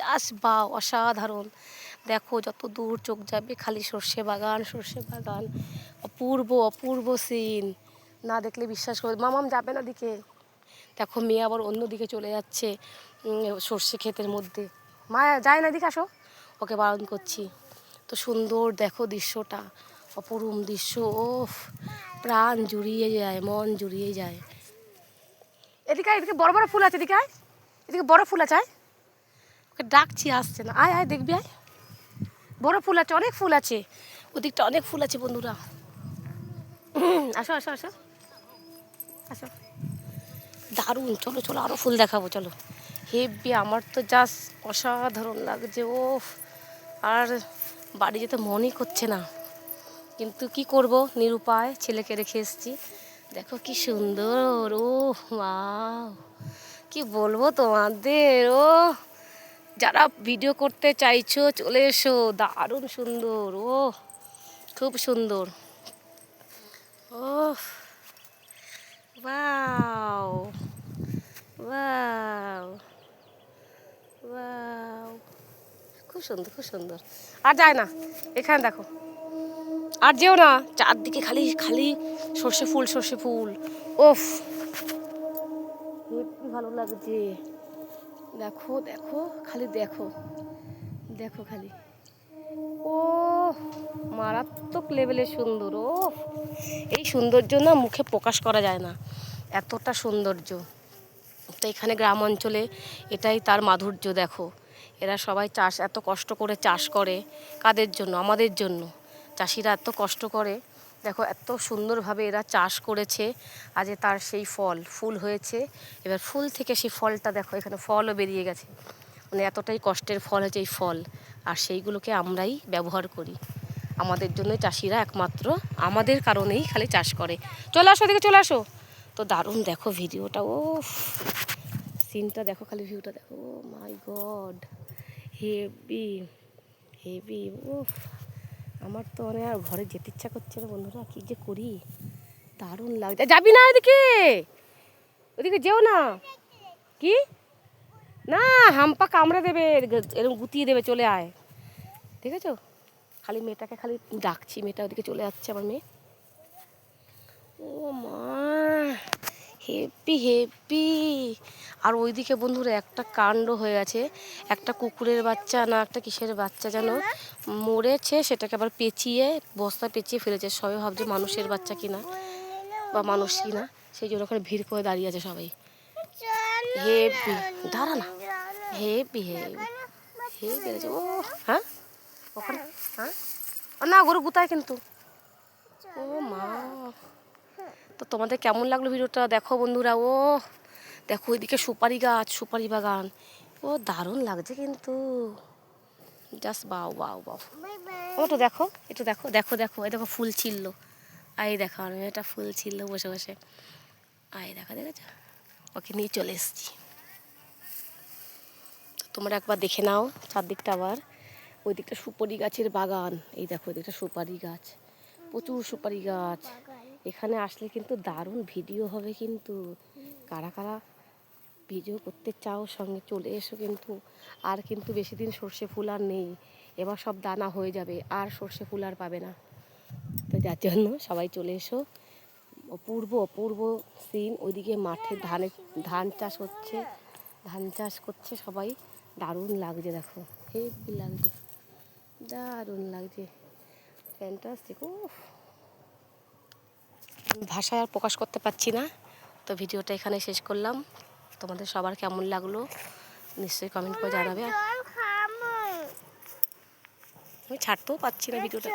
Just বা অসাধারণ। দেখো যত দূর চোখ যাবে, খালি সর্ষে বাগান সর্ষে বাগান। অপূর্ব অপূর্ব সিন না দেখলে বিশ্বাস করে মামাম যাবে না দিকে? দেখো মেয়ে আবার অন্য দিকে চলে যাচ্ছে সর্ষে ক্ষেতের মধ্যে। মা, যায় না দিকে আসো। ওকে বারণ করছি। তো সুন্দর দেখো দৃশ্যটা। অপরূপ দৃশ্য ও প্রাণ জুড়িয়ে যায়, মন জুড়িয়ে যায়। এদিকে এদিকে বড় বড় ফুল আছে, এদিকে এদিকে বড় ফুল আছে ওকে ডাকছি, আসছে না। আয় আয়, দেখবি, আয়। বড় ফুল আছে, অনেক ফুল আছে। ওদিকটা অনেক ফুল আছে বন্ধুরা। আসো আসো আসো। আসো। দারুণ, চলো চলো আরও ফুল দেখাবো, চলো। হেব্বি, আমার তো জাস্ট অসাধারণ লাগছে ও আর বাড়ি যেতে মনই করছে না। কিন্তু কি করব? নিরুপায় ছেলেকে রেখে এসেছি। দেখো কি সুন্দর ও মা কি বলব তোমাদের ও যারা ভিডিও করতে চাইছো, চলে এসো। দারুণ সুন্দর। ও খুব সুন্দর। ও ওয়াও ওয়াও ওয়াও। খুব সুন্দর খুব সুন্দর। আর যায় না। এখানে দেখো। আর যেও না। চারদিকে খালি খালি সর্ষে ফুল সর্ষে ফুল। ওফ ভালো লাগছে। দেখো দেখো, খালি দেখো। দেখো খালি। ও, মারাত্মক লেভেলের সুন্দর, ও। এই সৌন্দর্য না মুখে প্রকাশ করা যায় না। এতটা সৌন্দর্য। তো এখানে গ্রাম অঞ্চলে এটাই তার মাধুর্য, দেখো। এরা সবাই চাষ, এত কষ্ট করে চাষ করে। কাদের জন্য? আমাদের জন্য। চাষিরা এত কষ্ট করে। দেখো, এত সুন্দরভাবে এরা চাষ করেছে আজে তার সেই ফল, ফুল হয়েছে। এবার ফুল থেকে সেই ফলটা দেখো, এখানে ফলও বেরিয়ে গেছে। মানে এতটাই কষ্টের ফল হয়েছে এই ফল। আর সেইগুলোকে আমরাই ব্যবহার করি। আমাদের জন্য চাষিরা একমাত্র আমাদের কারণেই খালি চাষ করে। চলে আসো দিকে চলে আসো। তো দারুণ দেখো ভিডিওটা ও সিনটা দেখো, খালি ভিউটা দেখো। My god. হেভি হেভি ও আমার তো অনেক আর ঘরে যেতে ইচ্ছা করছে না বন্ধুরা, কী যে করি? দারুণ লাগছে। যাবি না এদিকে ওদিকে যেও না। কি? না হাম্পা কামড়ে দেবে এরকম গুতিয়ে দেবে, চলে আয়। ঠিক আছে? খালি মেয়েটাকে খালি ডাকছি, মেয়েটা ওদিকে চলে যাচ্ছে, আমার মেয়ে। ও মা। হেপি হেপি আর ওইদিকে বন্ধুরা একটা কাণ্ড হয়ে গেছে। একটা কুকুরের বাচ্চা না একটা কিসের বাচ্চা যেন মরেছে, সেটাকে আবার পেঁচিয়ে, বস্তা পেঁচিয়ে ফেলেছে। সবাই ভাবছে মানুষের বাচ্চা কিনা বা মানুষ কিনা। সেই জন্য ওখানে ভিড় করে দাঁড়িয়ে আছে সবাই। হেপি দাঁড়া না। হেপি হেপি হেপি ও হ্যাঁ? ওখানে হ্যাঁ? না, গরু গুতায় কিন্তু? ও মা। তো তোমাদের কেমন লাগল ভিডিওটা? দেখো বন্ধুরা, ও, দেখো ওইদিকে সুপারি গাছ, সুপারি বাগান। ও, দারুণ লাগছে কিন্তু। জাস্ট বাউ বাউ বাও। ও, তো দেখো একটু দেখো দেখো দেখো, এই দেখো ফুল ছিল আই দেখো, আমি এটা ফুল ছিল বসে বসে। আই দেখো, দেখেছ? ওকে নিয়ে চলে এসেছি। তোমরা একবার দেখে নাও চারদিকটা আবার। ওই দিকটা সুপারি গাছের বাগান। এই দেখো ওই দিকটা সুপারি গাছ। প্রচুর সুপারি গাছ। এখানে আসলে কিন্তু দারুণ ভিডিও হবে কিন্তু। কারা কারা ভিডিও করতে চাও সঙ্গে চলে এসো কিন্তু। আর কিন্তু বেশি দিন সর্ষে ফুল আর নেই। এবার সব দানা হয়ে যাবে, আর সর্ষে ফুল আর পাবে না। তো যার জন্য সবাই চলে এসো। অপূর্ব অপূর্ব সিন, ওইদিকে মাঠে ধানের ধান চাষ হচ্ছে। ধান চাষ করছে সবাই। দারুণ লাগছে দেখো, হেভি লাগছে। দারুণ লাগছে। ফ্যান্টাস্টিক ও ভাষায় আর প্রকাশ করতে পারছি না। তো ভিডিওটা এখানে শেষ করলাম। তোমাদের সবার কেমন লাগল নিশ্চয়ই কমেন্ট করে জানাবে। আমি ছাড়তেও পারছি না ভিডিওটা।